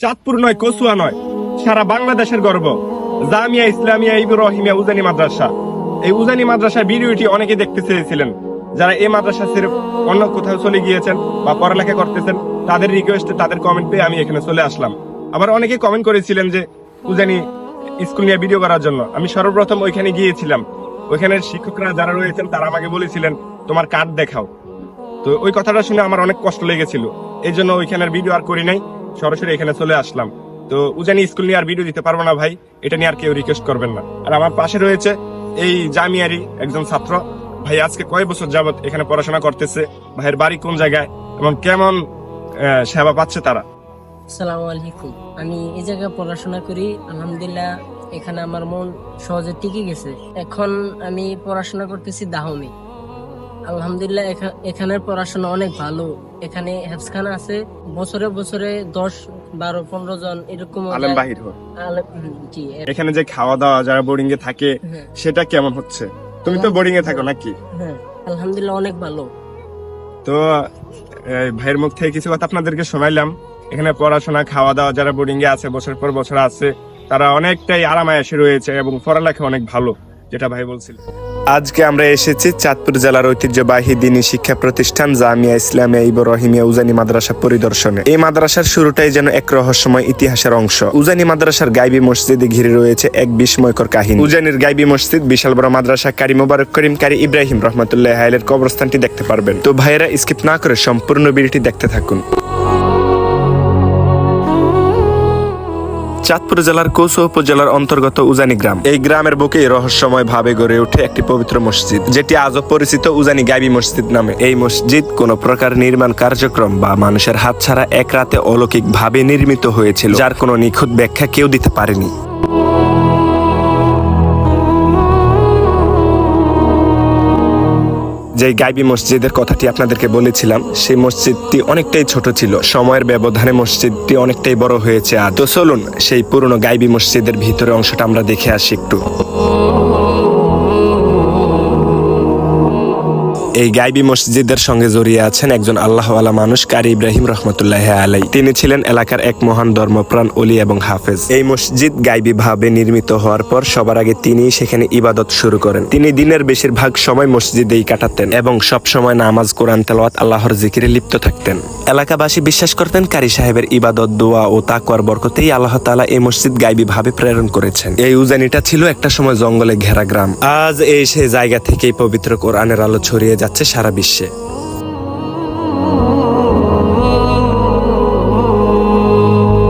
চাঁদপুর নয়, কচুয়া নয়। সারা বাংলাদেশের গর্ব। জামিয়া ইসলামিয়া ইব্রাহিমিয়া উজানি মাদ্রাসা। এই উজানি মাদ্রাসার ভিডিওটি অনেকে দেখতে চেয়েছিলেন। যারা এই মাদ্রাসা সির্ফ অন্য কোথাও চলে গিয়েছেন বা পড়ালেখা করতেছেন, তাদের রিকোয়েস্টে তাদের কমেন্ট পেয়ে আমি এখানে চলে আসলাম। আবার অনেকে কমেন্ট করেছিলেন যে, উজানি স্কুল নিয়ে ভিডিও করার জন্য। আমি সর্বপ্রথম ওইখানে গিয়েছিলাম। ওইখানের শিক্ষকরা যারা রয়েছেন, তারা আমাকে বলেছিলেন, তোমার কার্ড দেখাও। তো ওই কথাটা শুনে আমার অনেক কষ্ট লেগেছিল। এই জন্য ওইখানের ভিডিও আর করি নাই। সরাসরি এখানে চলে আসলাম। তো উজানি স্কুল নিয়ে আর ভিডিও দিতে পারব না ভাই, এটা নিয়ে আর কেউ রিকোয়েস্ট করবেন না। আর আমার পাশে রয়েছে এই জামিয়ারি একজন ছাত্র। ভাই, আজকে কয় বছর যাবত এখানে পড়াশোনা করতেছে? ভাইয়ের বাড়ি কোন জায়গায়? এবং কেমন সেবা পাচ্ছে তারা? আসসালামু আলাইকুম। আমি এই জায়গায় পড়াশোনা করি। আলহামদুলিল্লাহ, এখানে আমার মন সহজে টিকে গেছে। এখন আমি পড়াশোনা করতেছি দাহমে। আলহামদুলিল্লাহ এখানের পড়াশোনা অনেক ভালো। এখানে হেফসখানা আছে বছরে বছরে দশ বারো পনেরো জন এরকম আলম বাহির জি এখানে যে খাওয়া দাওয়া যারা বোর্ডিং এ থাকে হ্যাঁ, সেটা কেমন হচ্ছে? তুমি তো বোর্ডিং এ থাকো নাকি? হ্যাঁ আলহামদুলিল্লাহ অনেক ভালো। তো ভাইয়ের মুখ থেকে কিছু কথা আপনাদেরকে শোনাইলাম। এখানে পড়াশোনা খাওয়া দাওয়া যারা বোর্ডিং এ আছে বছর পর বছর আছে তারা অনেকটাই আরামায় এসে রয়েছে এবং পড়ালেখা অনেক ভালো যেটা ভাই বলছিল। আজকে আমরা এসেছি চাঁদপুর জেলার ঐতিহ্যবাহী দিনী শিক্ষা প্রতিষ্ঠান জামিয়া ইসলামিয়া ইব্রাহিমিয়া উজানি মাদ্রাসা পরিদর্শনে। এই মাদ্রাসার শুরুটাই যেন এক রহস্যময় ইতিহাসের অংশ। উজানি মাদ্রাসার গাইবি মসজিদে ঘিরে রয়েছে এক বিস্ময়কর কাহিনী। উজানির গাইবি মসজিদ বিশাল বড় মাদ্রাসা কারি মোবারক করিম কারি ইব্রাহিম রহমতুল্লাহ হাইলের কবরস্থানটি দেখতে পারবেন। তো ভাইয়েরা, স্কিপ না করে সম্পূর্ণ ভিডিওটি দেখতে থাকুন। চাঁদপুর জেলার কৌশো উপজেলার অন্তর্গত উজানি গ্রাম। এই গ্রামের বুকেই রহস্যময় ভাবে গড়ে ওঠে একটি পবিত্র মসজিদ, যেটি আজও পরিচিত উজানি গাইবি মসজিদ নামে। এই মসজিদ কোন প্রকার নির্মাণ কার্যক্রম বা মানুষের হাত ছাড়া এক রাতে অলৌকিক ভাবে নির্মিত হয়েছিল, যার কোনো নিখুঁত ব্যাখ্যা কেউ দিতে পারেনি। যে গাইবি মসজিদের কথাটি আপনাদেরকে বলেছিলাম, সেই মসজিদটি অনেকটাই ছোট ছিল। সময়ের ব্যবধানে মসজিদটি অনেকটাই বড় হয়েছে। আর তো চলুন সেই পুরনো গাইবি মসজিদের ভিতরে অংশটা আমরা দেখে আসি একটু। এই গাইবি মসজিদের সঙ্গে জড়িয়ে আছেন একজন আল্লাহওয়ালা মানুষ, কারি ইব্রাহিম রহমতুল্লাহ আলাই তিনি ছিলেন এলাকার এক মহান ধর্মপ্রাণ অলি এবং হাফেজ। এই মসজিদ গাইবি ভাবে নির্মিত হওয়ার পর সবার আগে তিনি সেখানে ইবাদত শুরু করেন। তিনি দিনের বেশিরভাগ সময় মসজিদেই কাটাতেন এবং সব সময় নামাজ, কোরআন, তেলাওয়াত, আল্লাহর জিকিরে লিপ্ত থাকতেন। এলাকাবাসী বিশ্বাস করতেন কারি সাহেবের ইবাদত, দোয়া ও তাকওয়ার বরকতেই আল্লাহ তাআলা এই মসজিদ গাইবি ভাবে প্রেরণ করেছেন। এই উজানিটা ছিল একটা সময় জঙ্গলে ঘেরা গ্রাম। আজ এই সে জায়গা থেকেই পবিত্র কোরআনের আলো ছড়িয়ে যাচ্ছে সারা বিশ্বে।